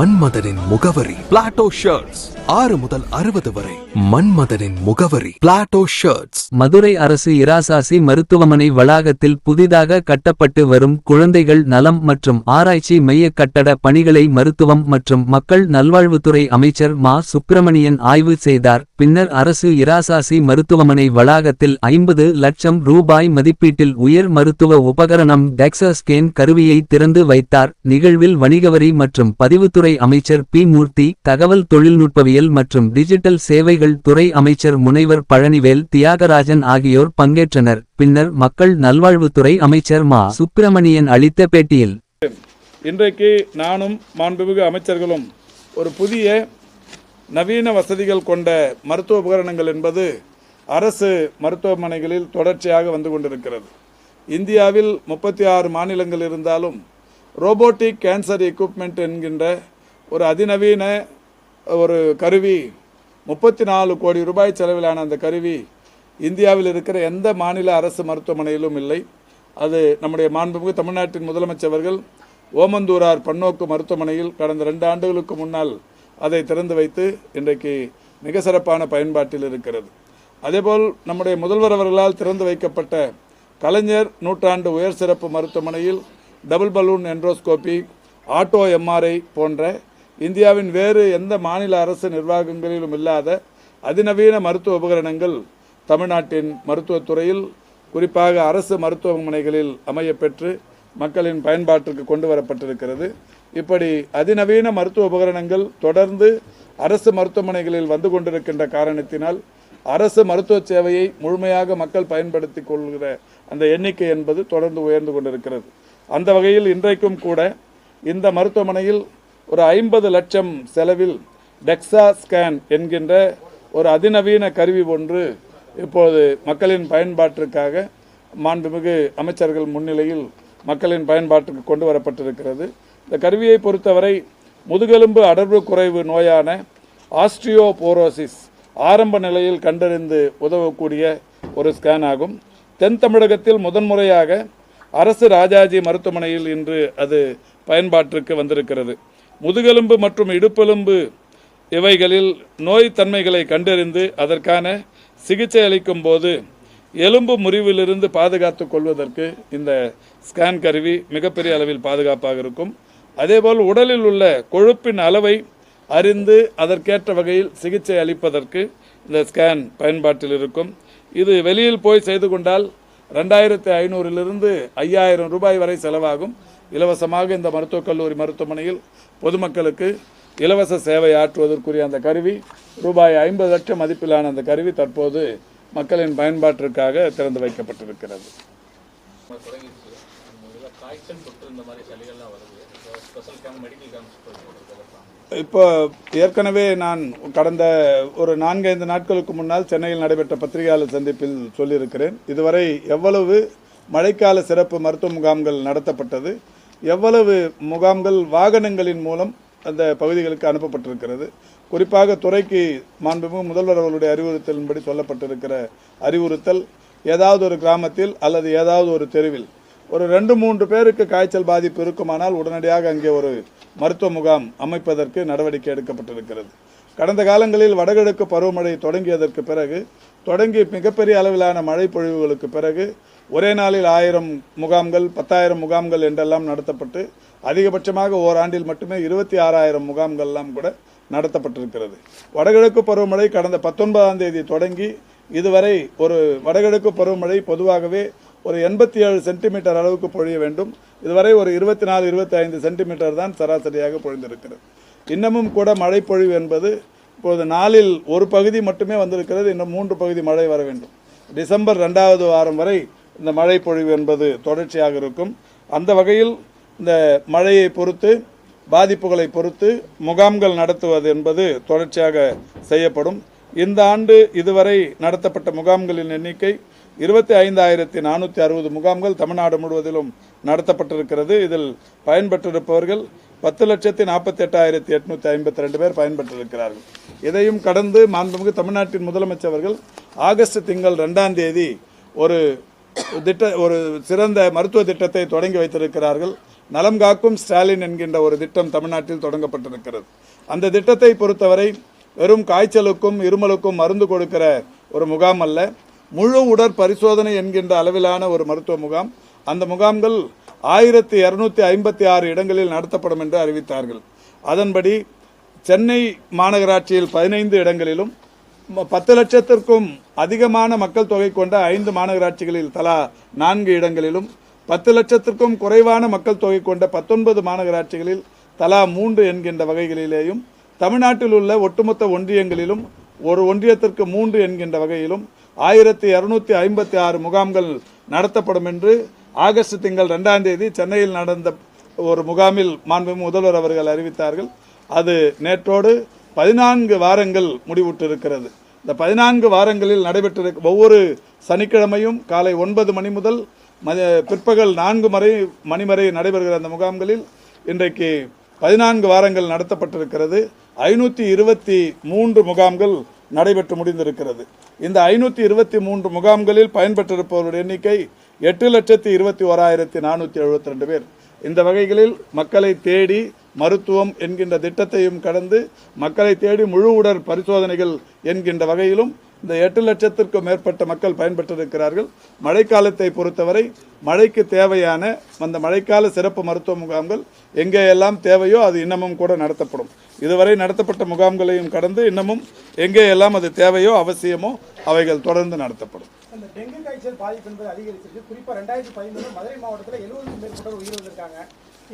மன்மதனின் முகவரி Plato shirts ஆறு முதல் அறுபது வரை மன்மதனின் முகவரி பிளாட்டோ ஷர்ட்ஸ் மதுரை அரசு இராசாசி மருத்துவமனை வளாகத்தில் புதிதாக கட்டப்பட்டு வரும் குழந்தைகள் நலம் மற்றும் ஆராய்ச்சி மைய கட்டட பணிகளை மருத்துவம் மற்றும் மக்கள் நல்வாழ்வுத்துறை அமைச்சர் மா. சுப்பிரமணியன் ஆய்வு செய்தார். பின்னர் அரசு இராசாசி மருத்துவமனை வளாகத்தில் ஐம்பது லட்சம் ரூபாய் மதிப்பீட்டில் உயர் மருத்துவ உபகரணம் டெக்ஸாஸ்கேன் கருவியை திறந்து வைத்தார். நிகழ்வில் வணிகவரி மற்றும் பதிவுத்துறை அமைச்சர் பி. மூர்த்தி தகவல் தொழில்நுட்பவியல் மற்றும் டிஜிட்டல் சேவைகள் துறை அமைச்சர் முனைவர் பழனிவேல் தியாகராஜன் ஆகியோர் பங்கேற்றனர். பின்னர் மக்கள் நல்வாழ்வுத்துறை அமைச்சர் மா. சுப்பிரமணியன் அளித்த பேட்டியில் இன்றைக்கு நானும் மாண்புமிகு அமைச்சர்களும் ஒரு புதிய நவீன வசதிகள் கொண்ட மருத்துவ உபகரணங்கள் என்பது அரசு மருத்துவமனைகளில் தொடர்ச்சியாக வந்து கொண்டிருக்கிறது. இந்தியாவில் முப்பத்தி ஆறு மாநிலங்கள் இருந்தாலும் ரோபோட்டிக் கேன்சர் எக்யூப்மெண்ட் என்கின்ற ஒரு அதிநவீன ஒரு கருவி முப்பத்தி நாலு கோடி ரூபாய் செலவிலான அந்த கருவி இந்தியாவில் இருக்கிற எந்த மாநில அரசு மருத்துவமனையிலும் இல்லை. அது நம்முடைய மாண்புமிகு தமிழ்நாட்டின் முதலமைச்சர்கள் ஓமந்தூரார் பன்னோக்கு மருத்துவமனையில் கடந்த ரெண்டு ஆண்டுகளுக்கு முன்னால் அதை திறந்து வைத்து இன்றைக்கு மிக சிறப்பான பயன்பாட்டில் இருக்கிறது. அதேபோல் நம்முடைய முதல்வர் அவர்களால் திறந்து வைக்கப்பட்ட கலைஞர் நூற்றாண்டு உயர் சிறப்பு மருத்துவமனையில் double balloon enteroscopy auto MRI போன்ற இந்தியாவின் வேறு எந்த மாநில அரசு நிர்வாகங்களிலும் இல்லாத அதிநவீன மருத்துவ உபகரணங்கள் தமிழ்நாட்டின் மருத்துவத்துறையில் குறிப்பாக அரசு மருத்துவமனைகளில் அமையப்பெற்று மக்களின் பயன்பாட்டிற்கு கொண்டு வரப்பட்டிருக்கிறது. இப்படி அதிநவீன மருத்துவ உபகரணங்கள் தொடர்ந்து அரசு மருத்துவமனைகளில் வந்து கொண்டிருக்கின்ற காரணத்தினால் அரசு மருத்துவ சேவையை முழுமையாக மக்கள் பயன்படுத்தி கொள்கிற அந்த எண்ணிக்கை என்பது தொடர்ந்து உயர்ந்து கொண்டிருக்கிறது. அந்த வகையில் இன்றைக்கும் கூட இந்த மருத்துவமனையில் ஒரு ஐம்பது லட்சம் செலவில் டெக்ஸா ஸ்கேன் என்கின்ற ஒரு அதிநவீன கருவி ஒன்று இப்போது மக்களின் பயன்பாட்டிற்காக மாண்புமிகு அமைச்சர்கள் முன்னிலையில் மக்களின் பயன்பாட்டுக்கு கொண்டு வரப்பட்டிருக்கிறது. இந்த கருவியை பொறுத்தவரை முதுகெலும்பு அடர்வு குறைவு நோயான ஆஸ்ட்ரியோபோரோசிஸ் ஆரம்ப நிலையில் கண்டறிந்து உதவக்கூடிய ஒரு ஸ்கேன் ஆகும். தென் தமிழகத்தில் முதன்முறையாக அரசு ராஜாஜி மருத்துவமனையில் இன்று அது பயன்பாட்டிற்கு வந்திருக்கிறது. முதுகெலும்பு மற்றும் இடுப்பெலும்பு இவைகளில் நோய் தன்மைகளை கண்டறிந்து அதற்கான சிகிச்சை அளிக்கும் போது எலும்பு முறிவிலிருந்து பாதுகாத்துக் கொள்வதற்கு இந்த ஸ்கேன் கருவி மிகப்பெரிய அளவில் பாதுகாப்பாக இருக்கும். அதேபோல் உடலில் உள்ள கொழுப்பின் அளவை அறிந்து அதற்கேற்ற வகையில் சிகிச்சை அளிப்பதற்கு இந்த ஸ்கேன் பயன்பாட்டில் இருக்கும். இது வெளியில் போய் செய்து கொண்டால் ரெண்டாயிரத்தி ஐநூறிலிருந்து ஐயாயிரம் ரூபாய் வரை செலவாகும். இலவசமாக இந்த மருத்துவக் கல்லூரி மருத்துவமனையில் பொதுமக்களுக்கு இலவச சேவை ஆற்றுவதற்குரிய அந்த கருவி ரூபாய் ஐம்பது லட்சம் மதிப்பிலான அந்த கருவி தற்போது மக்களின் பயன்பாட்டிற்காக திறந்து வைக்கப்பட்டிருக்கிறது. இப்போ ஏற்கனவே நான் கடந்த ஒரு நான்கைந்து நாட்களுக்கு முன்னால் சென்னையில் நடைபெற்ற பத்திரிகையாளர் சந்திப்பில் சொல்லியிருக்கிறேன். இதுவரை எவ்வளவு மழைக்கால சிறப்பு மருத்துவ முகாம்கள் நடத்தப்பட்டது? எவ்வளவு முகாம்கள் வாகனங்களின் மூலம் அந்த பகுதிகளுக்கு அனுப்பப்பட்டிருக்கிறது? குறிப்பாக துறைக்கு மாண்புமிகு முதல்வர் அவர்களுடைய அறிவுறுத்தலின்படி சொல்லப்பட்டிருக்கிற அறிவுறுத்தல் ஏதாவது ஒரு கிராமத்தில் அல்லது ஏதாவது ஒரு தெருவில். ஒரு ரெண்டு மூன்று பேருக்கு காய்ச்சல் பாதிப்பு இருக்குமானால் உடனடியாக அங்கே ஒரு மருத்துவ முகாம் அமைப்பதற்கு நடவடிக்கை எடுக்கப்பட்டிருக்கிறது. கடந்த காலங்களில் வடகிழக்கு பருவமழை தொடங்கியதற்கு பிறகு தொடங்கி மிகப்பெரிய அளவிலான மழை பொழிவுகளுக்கு பிறகு ஒரே நாளில் ஆயிரம் முகாம்கள் பத்தாயிரம் முகாம்கள் என்றெல்லாம் நடத்தப்பட்டு அதிகபட்சமாக ஓராண்டில் மட்டுமே இருபத்தி ஆறாயிரம் முகாம்கள்லாம் கூட நடத்தப்பட்டிருக்கிறது. வடகிழக்கு பருவமழை கடந்த பத்தொன்பதாம் தேதி தொடங்கி இதுவரை ஒரு வடகிழக்கு பருவமழை பொதுவாகவே ஒரு எண்பத்தி ஏழு சென்டிமீட்டர் அளவுக்கு பொழிய வேண்டும். இதுவரை ஒரு இருபத்தி நாலு இருபத்தி ஐந்து சென்டிமீட்டர் தான் சராசரியாக பொழிந்திருக்கிறது. இன்னமும் கூட மழை பொழிவு என்பது இப்போது நாளில் ஒரு பகுதி மட்டுமே வந்திருக்கிறது. இன்னும் மூன்று பகுதி மழை வர வேண்டும். டிசம்பர் ரெண்டாவது வாரம் வரை இந்த மழை பொழிவு என்பது தொடர்ச்சியாக இருக்கும். அந்த வகையில் இந்த மழையை பொறுத்து பாதிப்புகளை பொறுத்து முகாம்கள் நடத்துவது என்பது தொடர்ச்சியாக செய்யப்படும். இந்த ஆண்டு இதுவரை நடத்தப்பட்ட முகாம்களின் எண்ணிக்கை இருபத்தி ஐந்தாயிரத்தி நானூற்றி அறுபது முகாம்கள் தமிழ்நாடு முழுவதிலும் நடத்தப்பட்டிருக்கிறது. இதில் பயன்பெற்றிருப்பவர்கள் பத்து லட்சத்தி நாற்பத்தி எட்டாயிரத்தி எட்நூற்றி ஐம்பத்தி ரெண்டு பேர் பயன்பெற்றிருக்கிறார்கள். இதையும் கடந்து மாண்புமிகு தமிழ்நாட்டின் முதலமைச்சர் அவர்கள் ஆகஸ்ட் திங்கள் ரெண்டாம் தேதி ஒரு திட்ட ஒரு சிறந்த மருத்துவ திட்டத்தை தொடங்கி வைத்திருக்கிறார்கள். நலம் காக்கும் ஸ்டாலின் என்கின்ற ஒரு திட்டம் தமிழ்நாட்டில் தொடங்கப்பட்டிருக்கிறது. அந்த திட்டத்தை பொறுத்தவரை வெறும் காய்ச்சலுக்கும் இருமலுக்கும் மருந்து கொடுக்கிற ஒரு முகாம் அல்ல முழு உடற் பரிசோதனை என்கின்ற அளவிலான ஒரு மருத்துவ முகாம். அந்த முகாம்கள் ஆயிரத்தி இரநூத்தி ஐம்பத்தி ஆறு இடங்களில் நடத்தப்படும் என்று அறிவித்தார்கள். அதன்படி சென்னை மாநகராட்சியில் பதினைந்து இடங்களிலும் பத்து லட்சத்திற்கும் அதிகமான மக்கள் தொகை கொண்ட ஐந்து மாநகராட்சிகளில் தலா நான்கு இடங்களிலும் பத்து லட்சத்திற்கும் குறைவான மக்கள் தொகை கொண்ட பத்தொன்பது மாநகராட்சிகளில் தலா மூன்று என்கின்ற வகைகளிலேயும் தமிழ்நாட்டில் உள்ள ஒட்டுமொத்த ஒன்றியங்களிலும் ஒரு ஒன்றியத்திற்கு மூன்று என்கின்ற வகையிலும் ஆயிரத்தி இரநூத்தி ஐம்பத்தி ஆறு முகாம்கள் நடத்தப்படும் என்று ஆகஸ்ட் திங்கள் ரெண்டாம் தேதி சென்னையில் நடந்த ஒரு முகாமில் மாண்பு முதல்வர் அவர்கள் அறிவித்தார்கள். அது நேற்றோடு பதினான்கு வாரங்கள் முடிவுற்றிருக்கிறது. இந்த பதினான்கு வாரங்களில் நடைபெற்றிருக்க ஒவ்வொரு சனிக்கிழமையும் காலை ஒன்பது மணி முதல் மத பிற்பகல் நான்கு மறை மணி வரை நடைபெறுகிற அந்த முகாம்களில் இன்றைக்கு பதினான்கு வாரங்கள் நடத்தப்பட்டிருக்கிறது. ஐநூற்றி இருபத்தி மூன்று முகாம்கள் நடைபெற்று முடிந்திருக்கிறது. இந்த ஐநூற்றி இருபத்தி மூன்று முகாம்களில் பயன்பெற்றிருப்பவருடைய எண்ணிக்கை எட்டு லட்சத்தி இருபத்தி ஓராயிரத்தி நானூற்றி எழுபத்தி ரெண்டு பேர். இந்த வகைகளில் மக்களை தேடி மருத்துவம் என்கின்ற திட்டத்தையும் கடந்து மக்களை தேடி முழு உடற் பரிசோதனைகள் என்கின்ற வகையிலும் இந்த எட்டு லட்சத்திற்கும் மேற்பட்ட மக்கள் பயன்பெற்றிருக்கிறார்கள். மழைக்காலத்தை பொறுத்தவரை மழைக்கு தேவையான அந்த மழைக்கால சிறப்பு மருத்துவ முகாம்கள் எங்கே எல்லாம் தேவையோ அது இன்னமும் கூட நடத்தப்படும். இதுவரை நடத்தப்பட்ட முகாம்களையும் கடந்து இன்னமும் எங்கே எல்லாம் அது தேவையோ அவசியமோ அவைகள் தொடர்ந்து நடத்தப்படும். அந்த டெங்கு காய்ச்சல் பாதிப்பு என்பது அதிகரிச்சிருக்கு. குறிப்பாக ரெண்டாயிரத்தி பதிமூணு மதுரை மாவட்டத்தில் எழுபதுக்கும் மேற்பட்டோர் உயிரிழந்திருக்காங்க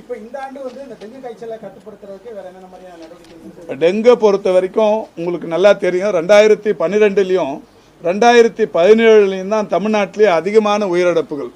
இப்போ இந்த ஆண்டு வந்து இந்த டெங்கு காய்ச்சலை கட்டுப்படுத்துறதுக்கு வேற என்னென்ன மாதிரியான நடவடிக்கை இருக்கு? டெங்கை பொறுத்த வரைக்கும் உங்களுக்கு நல்லா தெரியும். ரெண்டாயிரத்தி பன்னிரெண்டுலேயும் ரெண்டாயிரத்தி பதினேழுலையும் தான் தமிழ்நாட்டிலே அதிகமான உயிரிழப்புகள்.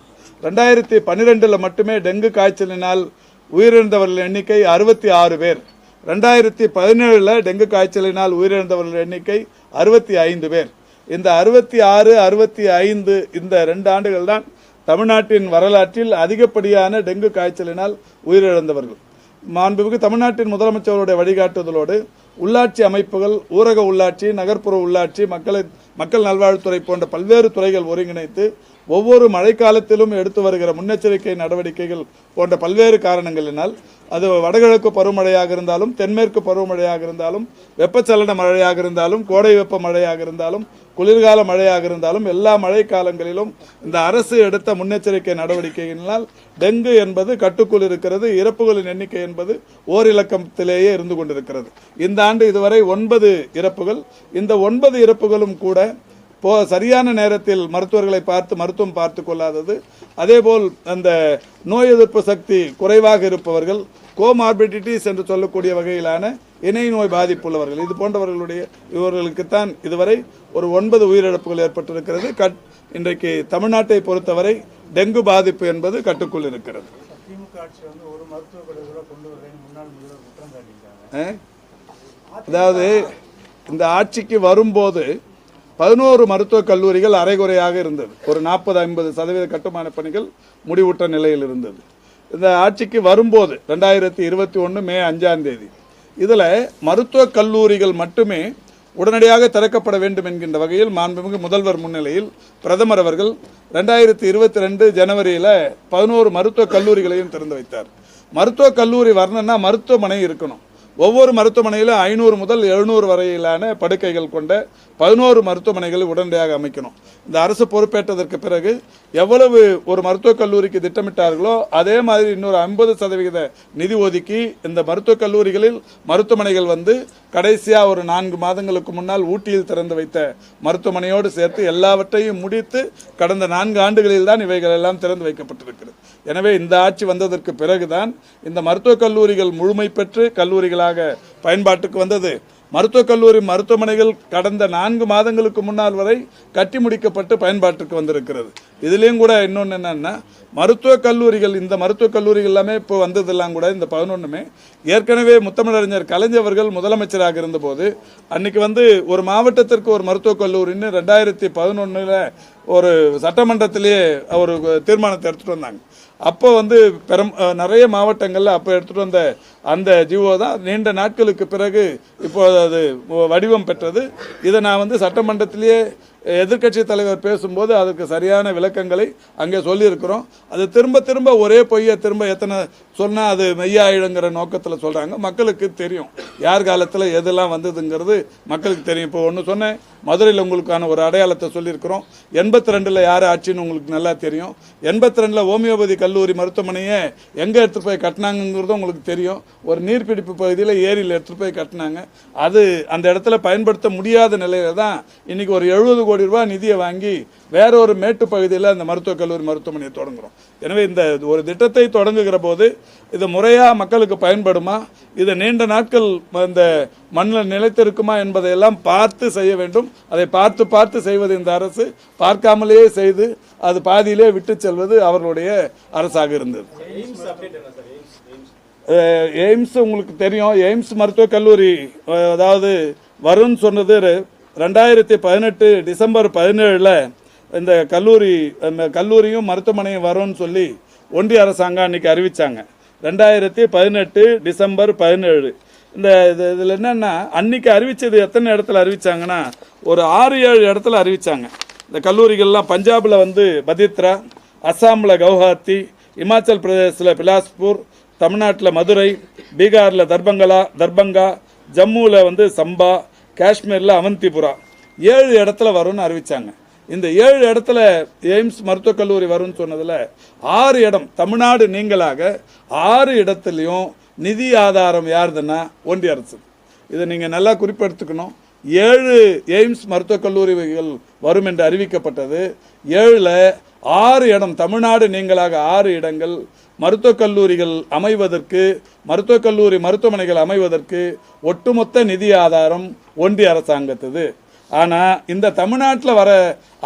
ரெண்டாயிரத்தி பன்னிரெண்டில் மட்டுமே டெங்கு காய்ச்சலினால் உயிரிழந்தவர்கள் எண்ணிக்கை அறுபத்தி ஆறு பேர். ரெண்டாயிரத்தி பதினேழில் டெங்கு காய்ச்சலினால் உயிரிழந்தவர்கள் எண்ணிக்கை அறுபத்தி ஐந்து பேர். இந்த அறுபத்தி ஆறு அறுபத்தி ஐந்து இந்த ரெண்டு ஆண்டுகள் தான் தமிழ்நாட்டின் வரலாற்றில் அதிகப்படியான டெங்கு காய்ச்சலினால் உயிரிழந்தவர்கள். மாண்புமிகு தமிழ்நாட்டின் முதலமைச்சருடைய வழிகாட்டுதலோடு உள்ளாட்சி அமைப்புகள் ஊரக உள்ளாட்சி நகர்ப்புற உள்ளாட்சி மக்களை மக்கள் நல்வாழ்வுத்துறை போன்ற பல்வேறு துறைகள் ஒருங்கிணைத்து ஒவ்வொரு மழைக்காலத்திலும் எடுத்து வருகிற முன்னெச்சரிக்கை நடவடிக்கைகள் போன்ற பல்வேறு காரணங்களினால் அது வடகிழக்கு பருவமழையாக இருந்தாலும் தென்மேற்கு பருவமழையாக இருந்தாலும் வெப்பச்சலன மழையாக இருந்தாலும் கோடை வெப்ப மழையாக இருந்தாலும் குளிர்கால மழையாக இருந்தாலும் எல்லா மழை காலங்களிலும் இந்த அரசு எடுத்த முன்னெச்சரிக்கை நடவடிக்கைகளினால் டெங்கு என்பது கட்டுக்குள் இருக்கிறது இறப்புகளின் எண்ணிக்கை என்பது ஓரிலக்கத்திலேயே இருந்து கொண்டிருக்கிறது. இந்த ஆண்டு இதுவரை ஒன்பது இறப்புகள். இந்த ஒன்பது இறப்புகளும் கூட போ சரியான நேரத்தில் மருத்துவர்களை பார்த்து மருத்துவம் பார்த்து கொள்ளாதது. அதேபோல் அந்த நோய் எதிர்ப்பு சக்தி குறைவாக இருப்பவர்கள் கோமார்பிடிட்டிஸ் என்று சொல்லக்கூடிய வகையிலான இணை நோய் பாதிப்புள்ளவர்கள் இது போன்றவர்களுடைய இவர்களுக்குத்தான் இதுவரை ஒரு ஒன்பது உயிரிழப்புகள் ஏற்பட்டிருக்கிறது. கட் இன்றைக்கு தமிழ்நாட்டை பொறுத்தவரை டெங்கு பாதிப்பு என்பது கட்டுக்குள் இருக்கிறது? அதாவது இந்த ஆட்சிக்கு வரும்போது பதினோரு மருத்துவக் கல்லூரிகள் அரைகுறையாக இருந்தது. ஒரு நாற்பது ஐம்பது சதவீத கட்டுமான பணிகள் முடிவுற்ற நிலையில் இருந்தது. இந்த ஆட்சிக்கு வரும்போது ரெண்டாயிரத்தி இருபத்தி ஒன்று மே அஞ்சாம் தேதி இதில் மருத்துவக் கல்லூரிகள் மட்டுமே உடனடியாக திறக்கப்பட வேண்டும் என்கின்ற வகையில் மாண்புமிகு முதல்வர் முன்னிலையில் பிரதமர் அவர்கள் ரெண்டாயிரத்தி இருபத்தி ரெண்டு ஜனவரியில் பதினோரு மருத்துவக் கல்லூரிகளையும் திறந்து வைத்தார். மருத்துவக் கல்லூரி வரணும்னா மருத்துவமனை இருக்கணும். ஒவ்வொரு மருத்துவமனையிலும் ஐநூறு முதல் எழுநூறு வரையிலான படுக்கைகள் கொண்ட பதினோரு மருத்துவமனைகளை உடனடியாக அமைக்கணும். இந்த அரசு பொறுப்பேற்றதற்கு பிறகு எவ்வளவு ஒரு மருத்துவக் கல்லூரிக்கு திட்டமிட்டார்களோ அதே மாதிரி இன்னொரு ஐம்பது சதவிகித நிதி ஒதுக்கி இந்த மருத்துவக் கல்லூரிகளில் மருத்துவமனைகள் வந்து கடைசியாக ஒரு நான்கு மாதங்களுக்கு முன்னால் ஊட்டியில் திறந்து வைத்த மருத்துவமனையோடு சேர்த்து எல்லாவற்றையும் முடித்து கடந்த நான்கு ஆண்டுகளில் தான் இவைகள் எல்லாம் திறந்து வைக்கப்பட்டிருக்கிறது. எனவே இந்த ஆட்சி வந்ததற்கு பிறகுதான் இந்த மருத்துவக் கல்லூரிகள் முழுமை பெற்று கல்லூரிகளாக பயன்பாட்டுக்கு வந்தது. மருத்துவக் கல்லூரி மருத்துவமனைகள் கடந்த நான்கு மாதங்களுக்கு முன்னால் வரை கட்டி முடிக்கப்பட்டு பயன்பாட்டுக்கு வந்திருக்கிறது. இதுலேயும் கூட இன்னொன்று என்னென்னா மருத்துவக் கல்லூரிகள் இந்த மருத்துவக் கல்லூரிகள் எல்லாமே இப்போ வந்ததெல்லாம் கூட இந்த பதினொன்றுமே ஏற்கனவே முத்தமிழறிஞர் கலைஞர்கள் முதலமைச்சராக இருந்தபோது அன்னைக்கு வந்து ஒரு மாவட்டத்திற்கு ஒரு மருத்துவக் கல்லூரின்னு ரெண்டாயிரத்தி பதினொன்றில் ஒரு சட்டமன்றத்திலேயே ஒரு தீர்மானத்தை எடுத்துகிட்டு வந்தாங்க. அப்போ வந்து பெரும் நிறைய மாவட்டங்களில் அப்போ எடுத்துகிட்டு வந்த அந்த ஜிஓ தான் நீண்ட நாட்களுக்கு பிறகு இப்போ அது வடிவம் பெற்றது. இதை நான் வந்து சட்டமன்றத்திலேயே எதிர்க்கட்சி தலைவர் பேசும்போது அதற்கு சரியான விளக்கங்களை அங்கே சொல்லியிருக்கிறோம். அது திரும்ப திரும்ப ஒரே பொய்யை திரும்ப எத்தனை சொன்னால் அது மெய்யாயிடுங்கிற நோக்கத்தில் சொல்கிறாங்க மக்களுக்கு தெரியும். யார் காலத்தில் எதெல்லாம் வந்ததுங்கிறது மக்களுக்கு தெரியும். இப்போ ஒன்று சொன்னேன். மதுரையில் உங்களுக்கான ஒரு அடையாளத்தை சொல்லியிருக்கிறோம். எண்பத்தி ரெண்டில் யார் ஆட்சின்னு உங்களுக்கு நல்லா தெரியும். எண்பத்தி ரெண்டில் ஹோமியோபதி கல்லூரி மருத்துவமனையை எங்கே எடுத்துகிட்டு போய் கட்டினாங்கிறதும் உங்களுக்கு தெரியும். ஒரு நீர்பிடிப்பு பகுதியில் ஏரியில் எடுத்துகிட்டு போய் கட்டினாங்க. அது அந்த இடத்துல பயன்படுத்த முடியாத நிலையில் தான் இன்றைக்கி ஒரு எழுபது கோடி ரூபாய் நிதியை வாங்கி வேற ஒரு மேட்டு பகுதியில் அந்த மருத்துவக் கல்லூரி மருத்துவமனையை தொடங்குறோம். எனவே இந்த ஒரு திட்டத்தை தொடங்குகிற போது இது முறையாக மக்களுக்கு பயன்படுமா? இது நீண்ட நாட்கள் இந்த மண்ணில் நிலைத்திருக்குமா என்பதையெல்லாம் பார்த்து செய்ய வேண்டும். அதை பார்த்து பார்த்து செய்வது இந்த அரசு. பார்க்காமலேயே செய்து அது பாதியிலே விட்டு செல்வது அவர்களுடைய அரசாக இருந்தது. எய்ம்ஸ் உங்களுக்கு தெரியும். எய்ம்ஸ் மருத்துவக் கல்லூரி அதாவது வரும்னு சொன்னது ரெண்டாயிரத்தி பதினெட்டு டிசம்பர் பதினேழில் இந்த கல்லூரி அந்த கல்லூரியும் மருத்துவமனையும் வரும்னு சொல்லி ஒன்றிய அரசாங்கம் அன்னைக்கு அறிவித்தாங்க ரெண்டாயிரத்தி பதினெட்டு டிசம்பர் பதினேழு. இந்த இது இதில் என்னென்னா அன்னைக்கு அறிவித்தது எத்தனை இடத்துல அறிவித்தாங்கன்னா ஒரு ஆறு ஏழு இடத்துல அறிவித்தாங்க இந்த கல்லூரிகள்லாம் பஞ்சாபில் வந்து பதித்ரா அஸ்ஸாமில் கவுஹாத்தி இமாச்சல் பிரதேசத்தில் பிலாஸ்பூர் தமிழ்நாட்டில் மதுரை பீகாரில் தர்பங்களா தர்பங்கா ஜம்முவில் வந்து சம்பா காஷ்மீரில் அவந்திபுரா. ஏழு இடத்துல வரும்னு அறிவித்தாங்க இந்த ஏழு இடத்துல எய்ம்ஸ் மருத்துவக் கல்லூரி வரும்னு சொன்னதில் ஆறு இடம் தமிழ்நாடு நீங்களாக ஆறு இடத்துலையும் நிதி ஆதாரம் யாருதுன்னா ஒன்றிய அரசு. இதை நீங்கள் நல்லா குறிப்பெடுத்துக்கணும். ஏழு எய்ம்ஸ் மருத்துவக் கல்லூரிகள் வரும் என்று அறிவிக்கப்பட்டது. ஏழில் ஆறு இடம் தமிழ்நாடு நீங்களாக ஆறு இடங்கள் மருத்துவக் கல்லூரிகள் அமைவதற்கு மருத்துவக் கல்லூரி மருத்துவமனைகள் அமைவதற்கு ஒட்டுமொத்த நிதி ஆதாரம் ஒன்றிய அரசாங்கத்தது. ஆனால் இந்த தமிழ்நாட்டில் வர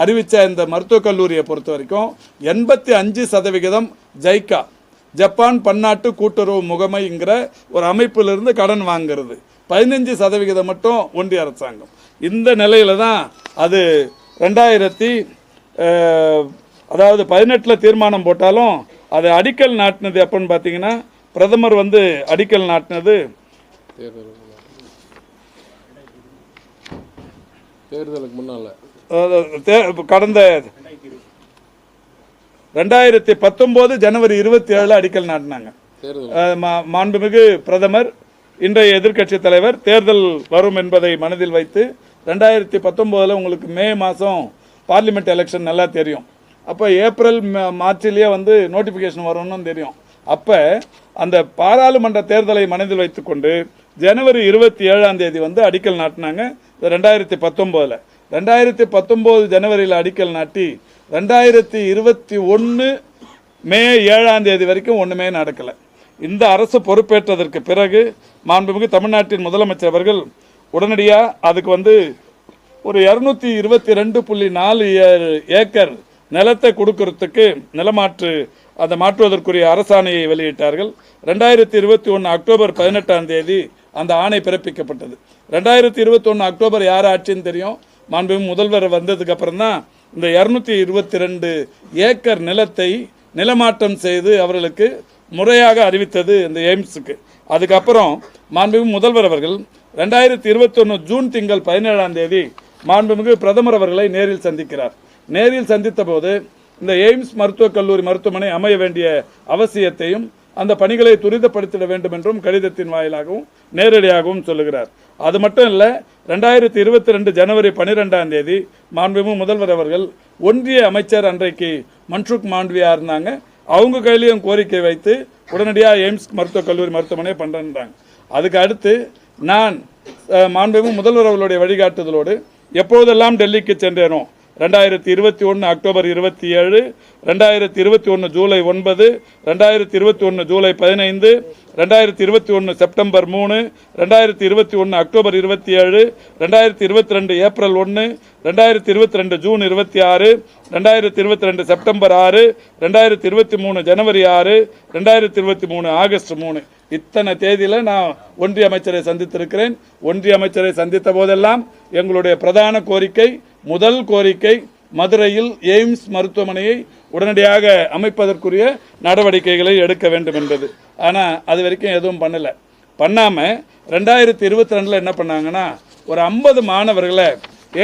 அறிவித்த இந்த மருத்துவக் கல்லூரியை பொறுத்த வரைக்கும் எண்பத்தி அஞ்சு சதவிகிதம் ஜைக்கா ஜப்பான் பன்னாட்டு கூட்டுறவு முகமைங்கிற ஒரு அமைப்பிலிருந்து கடன் வாங்குறது. பதினஞ்சு சதவிகிதம் மட்டும் ஒன்றிய அரசாங்கம். இந்த நிலையில தான் அது ரெண்டாயிரத்தி அதாவது பதினெட்டில் தீர்மானம் போட்டாலும் அது அடிக்கல் நாட்டினது எப்போன்னு பார்த்தீங்கன்னா பிரதமர் வந்து அடிக்கல் நாட்டினது தேர்தலுக்கு முன்னால. கடந்த ரெண்டாயிரத்தி பத்தொம்போது ஜனவரி இருபத்தி ஏழில் அடிக்கல் நாட்டினாங்க. மாண்புமிகு பிரதமர் இன்றைய எதிர்க்கட்சி தலைவர் தேர்தல் வரும் என்பதை மனதில் வைத்து ரெண்டாயிரத்தி பத்தொம்போதில் உங்களுக்கு மே மாதம் பார்லிமெண்ட் எலெக்ஷன் நல்லா தெரியும். அப்போ ஏப்ரல் மா- மார்ச்சிலேயே வந்து நோட்டிஃபிகேஷன் வரும்னு தெரியும். அப்போ அந்த பாராளுமன்ற தேர்தலை மனதில் வைத்துக்கொண்டு ஜனவரி இருபத்தி ஏழாம் தேதி வந்து அடிக்கல் நாட்டினாங்க. ரெண்டாயிரத்தி பத்தொம்போதில். ரெண்டாயிரத்தி பத்தொம்போது ஜனவரியில் அடிக்கல் நாட்டி ரெண்டாயிரத்தி இருபத்தி ஒன்று மே ஏழாம் தேதி வரைக்கும் ஒன்றுமே நடக்கலை. இந்த அரசு பொறுப்பேற்றதற்கு பிறகு மாண்புமிகு தமிழ்நாட்டின் முதலமைச்சர் அவர்கள் உடனடியாக அதுக்கு வந்து ஒரு இரநூத்தி இருபத்தி ரெண்டு புள்ளி நாலு ஏக்கர் நிலத்தை கொடுக்கறதுக்கு நிலமாற்று அதை மாற்றுவதற்குரிய அரசாணையை வெளியிட்டார்கள். ரெண்டாயிரத்தி இருபத்தி ஒன்று அக்டோபர் பதினெட்டாம் தேதி அந்த ஆணை பிறப்பிக்கப்பட்டது. ரெண்டாயிரத்தி இருபத்தி ஒன்று அக்டோபர் யார் ஆட்சின்னு தெரியும்? மாண்புமிகு முதல்வர் வந்ததுக்கு அப்புறம் தான் இந்த இரநூத்தி இருபத்தி ரெண்டு ஏக்கர் நிலத்தை நிலமாற்றம் செய்து அவர்களுக்கு முறையாக அறிவித்தது இந்த எய்ம்ஸுக்கு. அதுக்கப்புறம் மாண்புமிகு முதல்வர் அவர்கள் ரெண்டாயிரத்தி இருபத்தொன்று ஜூன் திங்கள் பதினேழாம் தேதி மாண்புமிகு பிரதமர் அவர்களை நேரில் சந்திக்கிறார். நேரில் சந்தித்த போது இந்த எய்ம்ஸ் மருத்துவக் கல்லூரி மருத்துவமனை அமைய வேண்டிய அவசியத்தையும் அந்த பணிகளை துரிதப்படுத்திட வேண்டும் என்றும் கடிதத்தின் வாயிலாகவும் நேரடியாகவும் சொல்லுகிறார். அது மட்டும் இல்லை ரெண்டாயிரத்தி இருபத்தி ரெண்டு ஜனவரி பன்னிரெண்டாம் தேதி மாண்புமு முதல்வர் அவர்கள் ஒன்றிய அமைச்சர் அன்றைக்கு மன்சுக் மாண்ட்வியா இருந்தாங்க. அவங்க கையிலையும் கோரிக்கை வைத்து உடனடியாக எய்ம்ஸ் மருத்துவக் கல்லூரி மருத்துவமனை பண்ணுறேன்றாங்க அதுக்கு அடுத்து நான் மாண்புமு முதல்வர் அவர்களுடைய வழிகாட்டுதலோடு எப்போதெல்லாம் டெல்லிக்கு சென்றேனோ ரெண்டாயிரத்தி இருபத்தி ஒன்று அக்டோபர் இருபத்தி ஏழு ரெண்டாயிரத்தி இருபத்தி ஒன்று ஜூலை ஒன்பது ரெண்டாயிரத்தி இருபத்தி ஒன்று ஜூலை பதினைந்து ரெண்டாயிரத்தி இருபத்தி ஒன்று செப்டம்பர் மூணு ரெண்டாயிரத்தி இருபத்தி ஒன்று அக்டோபர் இருபத்தி ஏழு ரெண்டாயிரத்தி இருபத்தி ரெண்டு ஏப்ரல் ஒன்று ரெண்டாயிரத்தி இருபத்தி ரெண்டு ஜூன் இருபத்தி ஆறு ரெண்டாயிரத்தி இருபத்தி ரெண்டு செப்டம்பர் ஆறு ரெண்டாயிரத்தி இருபத்தி மூணு ஜனவரி ஆறு ரெண்டாயிரத்தி இருபத்தி மூணு ஆகஸ்ட் மூணு இத்தனை தேதியில் நான் ஒன்றிய அமைச்சரை சந்தித்திருக்கிறேன் ஒன்றிய அமைச்சரை சந்தித்த போதெல்லாம் எங்களுடைய பிரதான கோரிக்கை முதல் கோரிக்கை மதுரையில் எய்ம்ஸ் மருத்துவமனையை உடனடியாக அமைப்பதற்குரிய நடவடிக்கைகளை எடுக்க வேண்டும் என்பது. ஆனால் அது வரைக்கும் எதுவும் பண்ணலை. பண்ணாமல் ரெண்டாயிரத்தி இருபத்தி ரெண்டில் என்ன பண்ணாங்கன்னா ஒரு ஐம்பது மாணவர்களை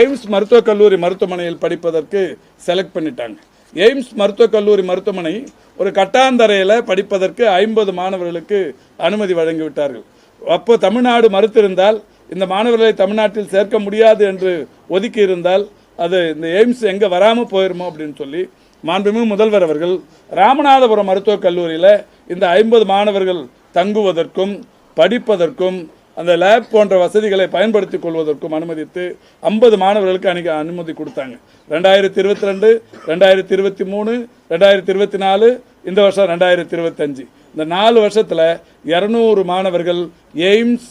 எய்ம்ஸ் மருத்துவக் கல்லூரி மருத்துவமனையில் படிப்பதற்கு செலக்ட் பண்ணிட்டாங்க. எய்ம்ஸ் மருத்துவக் கல்லூரி மருத்துவமனை ஒரு கட்டாந்தரையில் படிப்பதற்கு ஐம்பது மாணவர்களுக்கு அனுமதி வழங்கிவிட்டார்கள். அப்போ தமிழ்நாடு மறுத்திருந்தால் இந்த மாணவர்களை தமிழ்நாட்டில் சேர்க்க முடியாது என்று ஒதுக்கி இருந்தால் அது இந்த எய்ம்ஸ் எங்கே வராமல் போயிருமோ அப்படின்னு சொல்லி மாண்புமிகு முதல்வர் அவர்கள் ராமநாதபுரம் மருத்துவக் கல்லூரியில் இந்த ஐம்பது மாணவர்கள் தங்குவதற்கும் படிப்பதற்கும் அந்த லேப் போன்ற வசதிகளை பயன்படுத்தி கொள்வதற்கும் அனுமதித்து ஐம்பது மாணவர்களுக்கு அன்றைக்கி அனுமதி கொடுத்தாங்க. ரெண்டாயிரத்தி இருபத்தி ரெண்டு ரெண்டாயிரத்தி இருபத்தி மூணு ரெண்டாயிரத்தி இருபத்தி நாலு இந்த வருஷம் ரெண்டாயிரத்தி இருபத்தஞ்சு இந்த நாலு வருஷத்தில் இரநூறு மாணவர்கள் எய்ம்ஸ்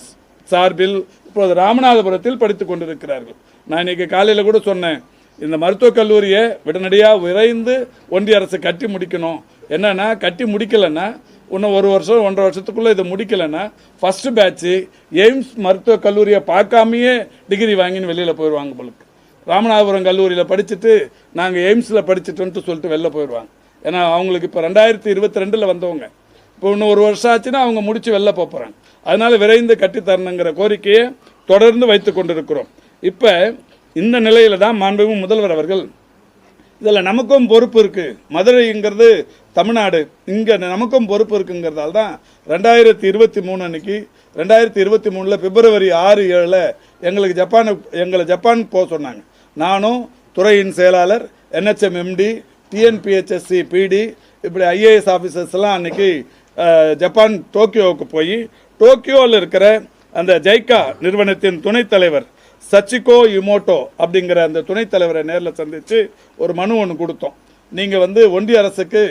சார்பில் இப்போது ராமநாதபுரத்தில் படித்துக் கொண்டிருக்கிறார்கள். நான் இன்னைக்கு காலையில் கூட சொன்னேன் இந்த மருத்துவக் கல்லூரியை உடனடியாக விரைந்து ஒன்றிய அரசு கட்டி முடிக்கணும். என்னென்னா கட்டி முடிக்கலைன்னா இன்னும் ஒரு வருஷம் ஒன்றரை வருஷத்துக்குள்ளே இதை முடிக்கலைன்னா ஃபஸ்ட்டு பேட்ச்சு எய்ம்ஸ் மருத்துவக் கல்லூரியை பார்க்காமையே டிகிரி வாங்கின்னு வெளியில் போயிடுவாங்க உங்களுக்கு ராமநாதபுரம் கல்லூரியில் படிச்சுட்டு நாங்கள் எய்ம்ஸில் படிச்சுட்டோன்ட்டு சொல்லிட்டு வெளில போயிடுவாங்க. ஏன்னா அவங்களுக்கு இப்போ ரெண்டாயிரத்தி இருபத்தி ரெண்டில் வந்தவங்க. இப்போ இன்னும் ஒரு வருஷம் ஆச்சுன்னா அவங்க முடிச்சு வெளில போகிறாங்க அதனால விரைந்து கட்டித்தரணுங்கிற கோரிக்கையை தொடர்ந்து வைத்து கொண்டிருக்கிறோம். இப்போ இந்த நிலையில் தான் மாண்பு முதல்வர் அவர்கள் இதில் நமக்கும் பொறுப்பு இருக்குது மதுரைங்கிறது தமிழ்நாடு. இங்கே நமக்கும் பொறுப்பு இருக்குங்கிறதால தான் ரெண்டாயிரத்தி இருபத்தி மூணு அன்னைக்கு ரெண்டாயிரத்தி இருபத்தி மூணில் பிப்ரவரி ஆறு ஏழில் எங்களுக்கு ஜப்பானுக்கு எங்களை ஜப்பான் போக சொன்னாங்க. நானும் துறையின் செயலாளர் என்ஹெச்எம் எம்டி டிஎன்பிஹெச்எஸ்சி பிடி இப்படி ஐஏஎஸ் ஆஃபீஸர்ஸ்லாம் அன்றைக்கி ஜப்பான் டோக்கியோவுக்கு போய் டோக்கியோவில் இருக்கிற அந்த ஜைக்கா நிறுவனத்தின் துணைத் தலைவர் சச்சிகோ யுமோட்டோ அப்படிங்கிற அந்த துணைத் தலைவரை நேரில் சந்தித்து ஒரு மனு ஒன்று கொடுத்தோம். நீங்கள் வந்து ஒன்றிய அரசுக்கு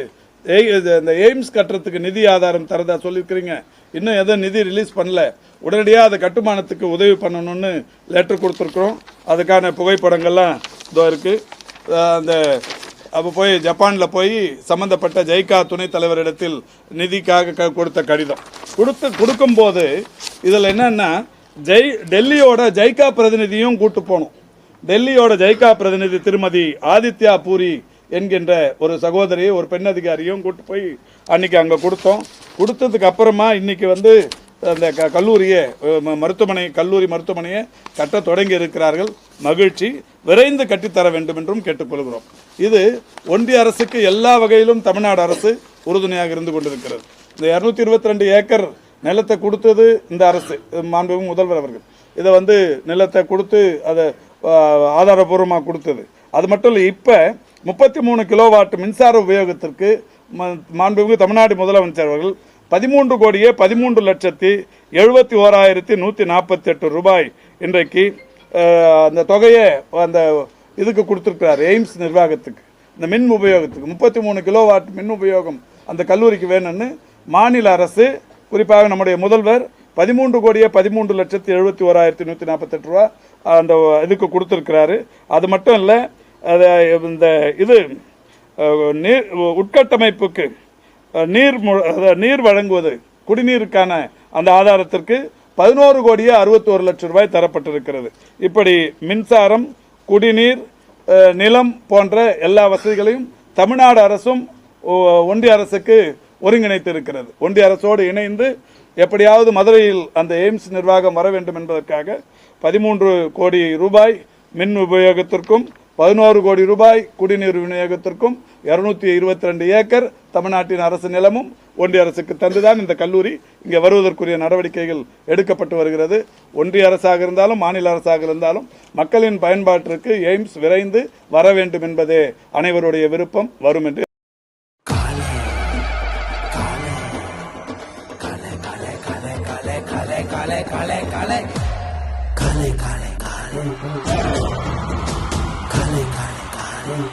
இது இந்த எய்ம்ஸ் கட்டுறதுக்கு நிதி ஆதாரம் தரதா சொல்லியிருக்கிறீங்க இன்னும் எதுவும் நிதி ரிலீஸ் பண்ணல. உடனடியாக அதை கட்டுமானத்துக்கு உதவி பண்ணணும்னு லெட்டர் கொடுத்துருக்குறோம். அதுக்கான புகைப்படங்கள்லாம் இதோ இருக்குது அந்த அப்போ போய் ஜப்பானில் போய் சம்மந்தப்பட்ட ஜெய்கா துணைத் தலைவரிடத்தில் நிதிக்காக க- கொடுத்த கடிதம். கொடுத்து கொடுக்கும்போது இதில் என்னன்னா ஜெய் டெல்லியோட ஜெய்கா பிரதிநிதியும் கூட்டு போகணும். டெல்லியோட ஜெய்கா பிரதிநிதி திருமதி ஆதித்யா பூரி என்கின்ற ஒரு சகோதரி ஒரு பெண் அதிகாரியும் கூட்டு போய் அன்னைக்கு அங்கே கொடுத்தோம். கொடுத்ததுக்கு அப்புறமா இன்னைக்கு வந்து அந்த க கல்லூரியை ம- மருத்துவமனை கல்லூரி மருத்துவமனையை கட்ட தொடங்கி இருக்கிறார்கள். மகிழ்ச்சி விரைந்து கட்டித்தர வேண்டும் என்றும் கேட்டுக்கொள்கிறோம். இது ஒன்றிய அரசுக்கு எல்லா வகையிலும் தமிழ்நாடு அரசு உறுதுணையாக இருந்து கொண்டிருக்கிறது. இந்த இரநூத்தி இருபத்தி ரெண்டு ஏக்கர் நிலத்தை கொடுத்தது இந்த அரசு மாண்பு முதல்வர் அவர்கள். இதை வந்து நிலத்தை கொடுத்து அதை ஆதாரபூர்வமாக கொடுத்தது. அது மட்டும் இல்லை இப்போ முப்பத்தி மூணு கிலோவாட் மின்சார உபயோகத்திற்கு மாண்புமிகு தமிழ்நாடு முதலமைச்சர் அவர்கள் பதிமூன்று கோடியே பதிமூன்று லட்சத்தி எழுபத்தி ஓராயிரத்தி நூற்றி நாற்பத்தி எட்டு ரூபாய் இன்றைக்கு அந்த தொகையை அந்த இதுக்கு கொடுத்துருக்கிறார் எய்ம்ஸ் நிர்வாகத்துக்கு. இந்த மின் உபயோகத்துக்கு. முப்பத்தி மூணு கிலோவாட் மின் உபயோகம் அந்த கல்லூரிக்கு வேணும்னு மாநில அரசு குறிப்பாக நம்முடைய முதல்வர் பதிமூன்று கோடியே பதிமூன்று லட்சத்தி எழுபத்தி ஓராயிரத்தி நூற்றி நாற்பத்தெட்டு ரூபா அந்த இதுக்கு கொடுத்துருக்கிறாரு. அது மட்டும் இல்லை அது இந்த இது நீர் உட்கட்டமைப்புக்கு நீர் அதாவது நீர் வழங்குவது குடிநீருக்கான அந்த ஆதாரத்திற்கு பதினோரு கோடியே அறுபத்தோரு லட்சம் ரூபாய் தரப்பட்டிருக்கிறது. இப்படி மின்சாரம் குடிநீர் நிலம் போன்ற எல்லா வசதிகளையும் தமிழ்நாடு அரசும் ஒன்றிய அரசுக்கு ஒருங்கிணைத்து இருக்கிறது ஒன்றிய அரசோடு இணைந்து எப்படியாவது மதுரையில் அந்த எய்ம்ஸ் நிர்வாகம் வர வேண்டும் என்பதற்காக பதிமூன்று கோடி ரூபாய் மின் உபயோகத்திற்கும் பதினோரு கோடி ரூபாய் குடிநீர் விநியோகத்திற்கும் இருநூத்தி இருபத்தி ரெண்டு ஏக்கர் தமிழ்நாட்டின் அரசு நிலமும் ஒன்றிய அரசுக்கு தந்துதான் இந்த கல்லூரி இங்கே வருவதற்குரிய நடவடிக்கைகள் எடுக்கப்பட்டு வருகிறது ஒன்றிய அரசாக இருந்தாலும் மாநில அரசாக இருந்தாலும் மக்களின் பயன்பாட்டிற்கு எய்ம்ஸ் விரைந்து வர வேண்டும் என்பதே அனைவருடைய விருப்பம் வரும் என்று